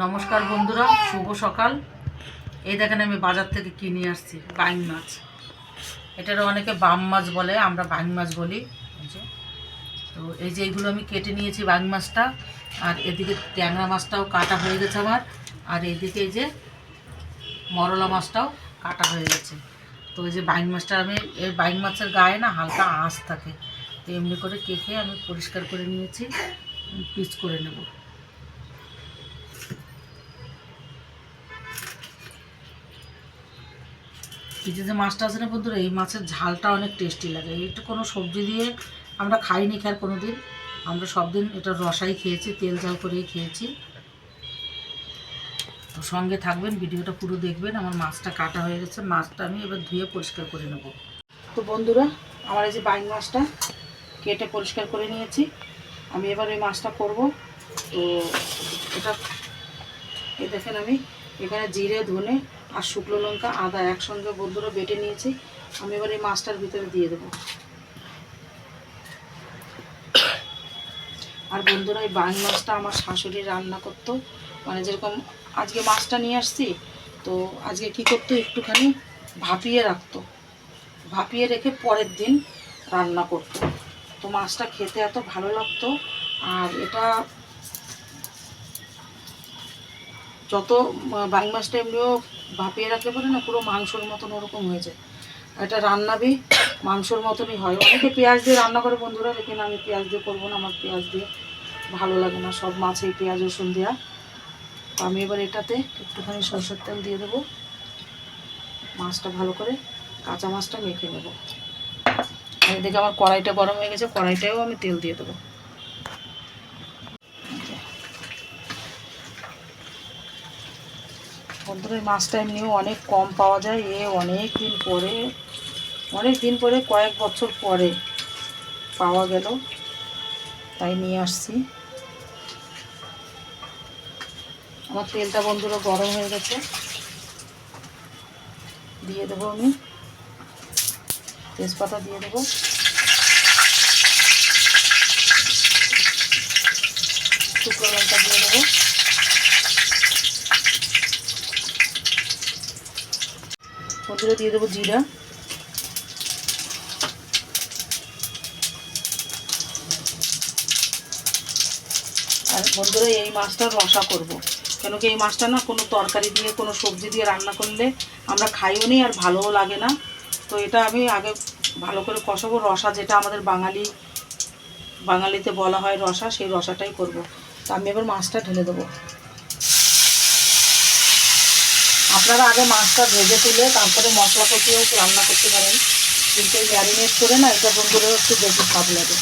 নমস্কার বন্ধুরা, শুভ সকাল। এই দেখেন আমি বাজার থেকে কিনে আসছি, বাইং মাছ। এটার অনেকে বাম মাছ বলে, আমরা বাইং মাছ বলি। তো এই যে এইগুলো আমি কেটে নিয়েছি বাইং মাছটা, আর এদিকে ট্যাংরা মাছটাও কাটা হয়ে গেছে আমার, আর এদিকে এই যে মরলা মাছটাও কাটা হয়ে গেছে। তো এই যে বাইং মাছটা আমি, এই বাইং মাছের গায়ে না হালকা আঁশ থাকে। তো এমনি করে কেটে আমি পরিষ্কার করে নিয়েছি পিস করে নেব। এই যে মাছটা আছে না বন্ধুরা, এই মাছের ঝালটা অনেক টেস্টি লাগে। এটা কোনো সবজি দিয়ে আমরা খাইনি খার কোনো দিন আমরা সব দিন এটা রসাই খেয়েছি, তেল ঝাল করেই খেয়েছি। তো সঙ্গে থাকবেন, ভিডিওটা পুরো দেখবেন। আমার মাছটা কাটা হয়ে গেছে, মাছটা আমি এবার ধুয়ে পরিষ্কার করে নেব। তো বন্ধুরা, আমার এই যে বাইং মাছটা কেটে পরিষ্কার করে নিয়েছি। আমি এবার এই মাছটা করব। তো এটা, এই দেখেন আমি, এখানে জিরে, ধনে আর শুকনো লঙ্কা, আদা একসঙ্গে বন্ধুরা বেটে নিয়েছি। আমি এবার এই মাছটার ভিতরে দিয়ে দেবো। আর বন্ধুরা, এই বাং মাছটা আমার শাশুড়ি রান্না করতো। মানে যেরকম আজকে মাছটা নিয়ে আসছি, তো আজকে কি করতো, একটুখানি ভাপিয়ে রাখতো। ভাপিয়ে রেখে পরের দিন রান্না করতো। তো মাছটা খেতে এত ভালো লাগতো, আর এটা যত বাইং মাছটা এমনিও ভাপিয়ে রাখলে পরে না পুরো মাংসর মতন ওরকম হয়ে যায়। এটা রান্নাবি মাংসর মতনই হয়। অনেকে পেঁয়াজ দিয়ে রান্না করে বন্ধুরা, লেকিন আমি পেঁয়াজ দিয়ে করব না, আমার পেঁয়াজ দিয়ে ভালো লাগে না। সব মাছেই পেঁয়াজ, রসুন দেওয়া তো আমি এবার এটাতে একটুখানি সরষের তেল দিয়ে দেবো। মাছটা ভালো করে কাঁচা মাছটা মেখে নেব। এদিকে আমার কড়াইটা গরম হয়ে গেছে, কড়াইটাও আমি তেল দিয়ে দেবো। বন্ধুরা, এই মাছটা এমনিও অনেক কম পাওয়া যায়। এ অনেক দিন পরে, অনেক দিন পরে, কয়েক বছর পরে পাওয়া গেল। তাই নিয়ে আসছি। আমার তেলটা বন্ধুরা গরম হয়ে গেছে। দিয়ে দেবো আমি। তেজপাতা দিয়ে দেবো। শুকনো লঙ্কা দিয়ে দেবো। বন্ধুরা দিয়ে দেবো জিরা আর বন্ধুরা, এই মাছটা রসা করব। কেন কি এই মাছটা না কোনো তরকারি দিয়ে, কোনো সবজি দিয়ে রান্না করলে আমরা খাইও নি আর ভালোও লাগে না তো এটা আমি আগে ভালো করে কষাবো রসা যেটা আমাদের বাঙালি, বাঙালিতে বলা হয় রসা, সেই রসাটাই করব। তো আমি এবার মাছটা ঢেলে দেবো আপনারা আগে মাছটা ভেজে তুলে তারপরে মশলা কষিয়েও রান্না করতে পারেন। কিন্তু এই ম্যারিনেট করে না, এটা বন্ধুরা একটু বেশি স্বাদ লাগে।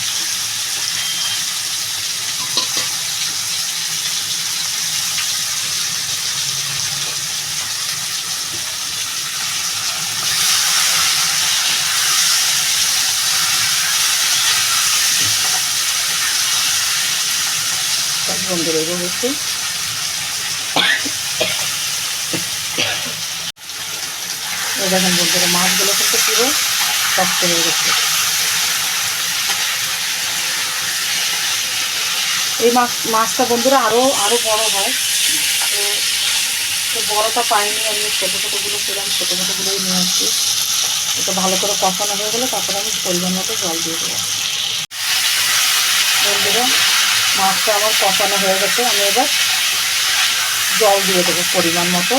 বন্ধুরা, এবার একটু দেখেন বন্ধুরা মাছগুলো কিন্তু পুরো শক্ত হয়ে গেছে এই মাছ, মাছটা বন্ধুরা আরও আরও বড় হয়। তো তো বড়টা পাইনি আমি, ছোটো ছোটোগুলো পেলাম ছোটো ছোটোগুলোই নিয়ে আসছি। এটা ভালো করে কষানো হয়ে গেলে তারপরে আমি পরিমাণ মতো জল দিয়ে দেবো। বন্ধুরা, মাছটা আমার কষানো হয়ে গেছে, আমি এবার জল দিয়ে দেবো পরিমাণ মতো।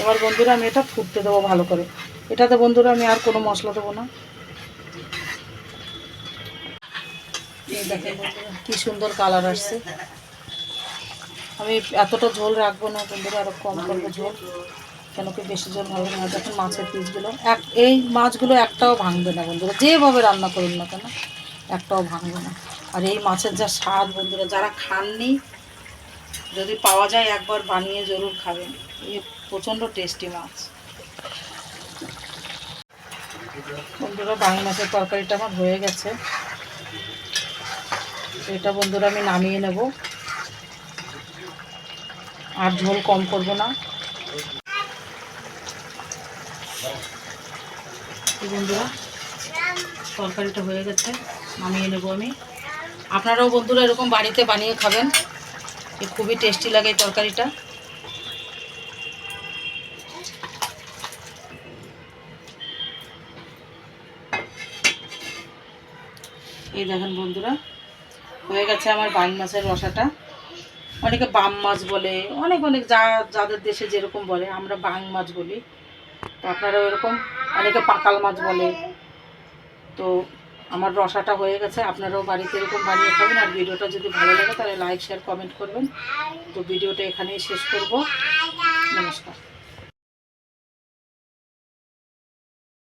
এবার বন্ধুরা আমি এটা ফুটতে দেবো ভালো করে। এটাতে বন্ধুরা আমি আর কোনো মশলা দেবো না। কি সুন্দর কালার আসছে। আমি এতটা ঝোল রাখব না বন্ধুরা আরও কম করব ঝোল। কেন কি বেশি ঝোল ভালো না দেখেন মাছের পিসগুলো। এক, এই মাছগুলো একটাও ভাঙবে না বন্ধুরা, যেভাবে রান্না করুন না কেন, একটাও ভাঙবে না। আর এই মাছের যা স্বাদ বন্ধুরা, যারা খাননি যদি পাওয়া যায় একবার বানিয়ে জরুর খাবেন এই প্রচণ্ড টেস্টি মাছ। বন্ধুরা বাংলা মাছের তরকারিটা আমার হয়ে গেছে। এটা বন্ধুরা আমি নামিয়ে নেব। আর ঝোল কম করব না। বন্ধুরা, তরকারিটা হয়ে গেছে। নামিয়ে নেব আমি। আপনারাও বন্ধুরা এরকম বাড়িতে বানিয়ে খাবেন। খুবই টেস্টি লাগে এই তরকারিটা। এই দেখেন বন্ধুরা, হয়ে গেছে আমার বাইং মাছের রসাটা। অনেকে বাম মাছ বলে, অনেক অনেক যা, যাদের দেশে যেরকম বলে, আমরা বাং মাছ বলি। তো আপনারা এরকম, অনেকে পাকাল মাছ বলে। তো আমার রসাটা হয়ে গেছে, আপনারাও বাড়িতে এরকম বানিয়ে খাবেন। আর ভিডিওটা যদি ভালো লাগে, তাহলে লাইক শেয়ার কমেন্ট করবেন। তো ভিডিওটা এখানেই শেষ করব। নমস্কার।